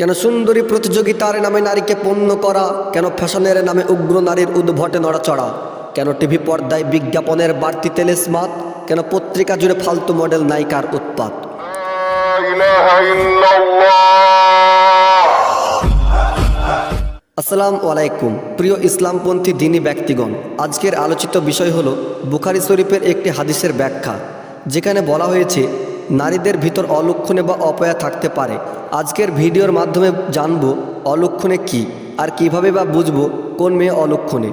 কেন সুন্দরী প্রতিযোগিতার নামে নারীকে পণ্য করা, কেন ফ্যাশনের নামে উগ্র নারীর উদ্ভটে নড়াচড়া, কেন টিভি পর্দায় বিজ্ঞাপনের বাড়তি তেলেসমাত কেন পত্রিকা জুড়ে ফালতু মডেল নায়িকার উৎপাত? আসসালাম আলাইকুম, প্রিয় ইসলামপন্থী দিনী ব্যক্তিগণ। আজকের আলোচিত বিষয় হল বুখারি শরীফের একটি হাদিসের ব্যাখ্যা, যেখানে বলা হয়েছে নারীদের ভিতর অলক্ষণে বা অপয়া থাকতে পারে। আজকের ভিডিওর মাধ্যমে জানব অলক্ষণে কি আর কীভাবে বা বুঝব কোন মেয়ে অলক্ষণে।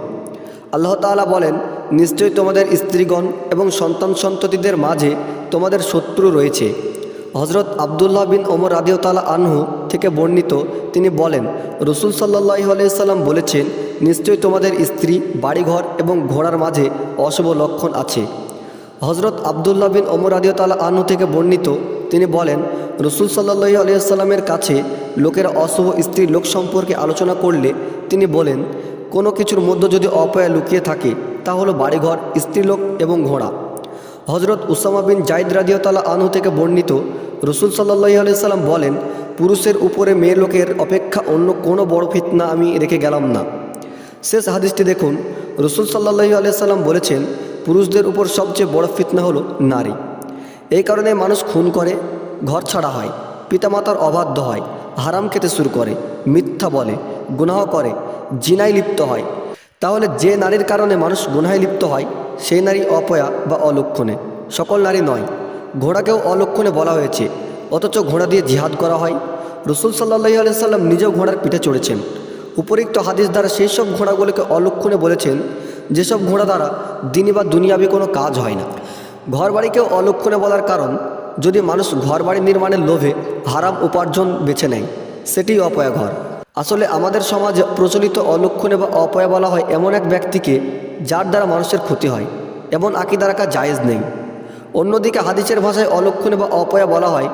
আল্লাহ তাআলা বলেন, নিশ্চয়ই তোমাদের স্ত্রীগণ এবং সন্তান সন্ততিদের মাঝে তোমাদের শত্রু রয়েছে। হজরত আবদুল্লাহ বিন ওমর রাদিউতালা আনহু থেকে বর্ণিত তিনি বলেন, রসুল সাল্লাহ আলাইসাল্লাম বলেছেন, নিশ্চয়ই তোমাদের স্ত্রী, বাড়িঘর এবং ঘোড়ার মাঝে অশুভ লক্ষণ আছে। হজরত আবদুল্লাহ বিন ওমর রাদিউতালা আনহু থেকে বর্ণিত, তিনি বলেন, রসুল সাল্লাহ আলিয়াল্লামের কাছে লোকের অশুভ স্ত্রী লোক সম্পর্কে আলোচনা করলে তিনি বলেন, কোনো কিছুর মধ্যে যদি অপয়া লুকিয়ে থাকে, তা হলো বাড়িঘর স্ত্রীলোক এবং ঘোড়া। হজরত উসামা বিন জাইদ রাদিয়তালা আনহু থেকে বর্ণিত, রসুল সাল্লাহ আলাইসাল্লাম বলেন, পুরুষের উপরে মেয়ে লোকের অপেক্ষা অন্য কোনো বড় ফিতনা আমি রেখে গেলাম না। শেষ হাদিসটি দেখুন, রসুল সাল্লাহ আলাইসাল্লাম বলেছেন পুরুষদের উপর সবচেয়ে বড় ফিতনা হলো নারী। এই কারণে মানুষ খুন করে, ঘর ছাড়া হয়, পিতামাতার অবাধ্য হয়, হারাম খেতে শুরু করে, মিথ্যা বলে, গুনাহ করে, জিনায় লিপ্ত হয়। তাহলে যে নারীর কারণে মানুষ গুনায় লিপ্ত হয়, সেই নারী অপয়া বা অলক্ষণে। সকল নারী নয়, ঘোড়াকেও অলক্ষণে বলা হয়েছে, অথচ ঘোড়া দিয়ে জিহাদ করা হয়। রসুল সাল্লাহ আলাইসাল্লাম নিজেও ঘোড়ার পিঠে চড়েছেন। উপরিক্ত হাদিস দ্বারা সেই সব ঘোড়াগুলোকে অলক্ষণে বলেছেন যেসব ঘোড়া দ্বারা দিনী বা দুনিয়াবি কোনো কাজ হয় না। ঘর বাড়িকেও অলক্ষণে বলার কারণ, যদি মানুষ ঘর বাড়ি নির্মাণের লোভে হারাম উপার্জন বেছে নেয় সেটি অপয়া ঘর। আসলে আমাদের সমাজে প্রচলিত অলক্ষণে বা অপয়া বলা হয় এমন এক ব্যক্তিকে যার দ্বারা মানুষের ক্ষতি হয়, এমন আকিদা রাখা জায়েজ নেই। অন্যদিকে হাদিসের ভাষায় অলক্ষণে বা অপয়া বলা হয়,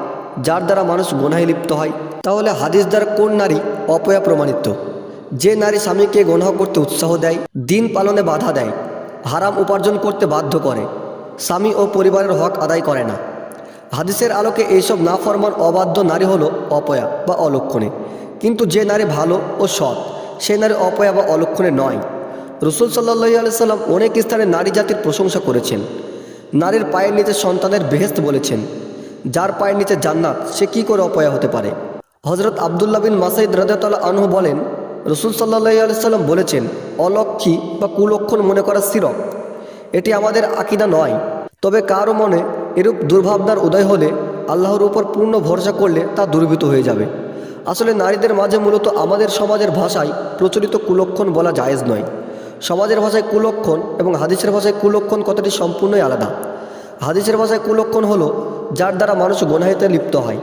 যার দ্বারা মানুষ গোনায় লিপ্ত হয়। তাহলে হাদিস দ্বারা কোন নারী অপয়া প্রমাণিত? যে নারী স্বামীকে গোনাহ করতে উৎসাহ দেয়, দিন পালনে বাধা দেয়, হারাম উপার্জন করতে বাধ্য করে, স্বামী ও পরিবারের হক আদায় করে না। হাদিসের আলোকে এইসব নাফরমান অবাধ্য নারী হলো অপয়া বা অলক্ষণে। কিন্তু যে নারী ভালো ও সৎ, সে নারী অপয়া বা অলক্ষণে নয়। রসুল সাল্লাহ আলাইসাল্লাম অনেক স্থানে নারী জাতির প্রশংসা করেছেন। নারীর পায়ের নিচে সন্তানের বেহেস্ত বলেছেন, যার পায়ের নিচে জান্নাত, সে কি করে অপয়া হতে পারে? হজরত আবদুল্লাহ বিন মাসাইদ রাজাতাল্লাহ আনহু বলেন রসুল সাল্লাহ আলাইসাল্লাম বলেছেন, অলক্ষী বা কুলক্ষণ মনে করা সিরক এটি আমাদের আকিদা নয়। তবে কারও মনে এরূপ দুর্ভাবনার উদয় হলে আল্লাহর উপর পূর্ণ ভরসা করলে তা দুর্বৃত হয়ে যাবে। আসলে নারীদের মাঝে মূলত আমাদের সমাজের ভাষায় প্রচলিত কুলক্ষণ বলা জায়েজ নয়। সমাজের ভাষায় কুলক্ষণ এবং হাদিসের ভাষায় কুলক্ষণ কথাটি সম্পূর্ণই আলাদা। হাদিসের ভাষায় কুলক্ষণ হলো, যার দ্বারা মানুষ গোনাহিতে লিপ্ত হয়।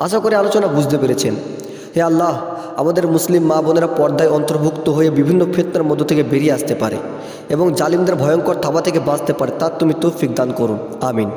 আশা করে আলোচনা বুঝতে পেরেছেন। হে আল্লাহ, আমাদের মুসলিম মা বোনেরা পর্দায় অন্তর্ভুক্ত হয়ে বিভিন্ন ফেতনার মধ্য থেকে বেরিয়ে আসতে পারে এবং জালিমদের ভয়ঙ্কর থাবা থেকে বাঁচতে পারে তার তুমি তৌফিক দান করুন। আমিন।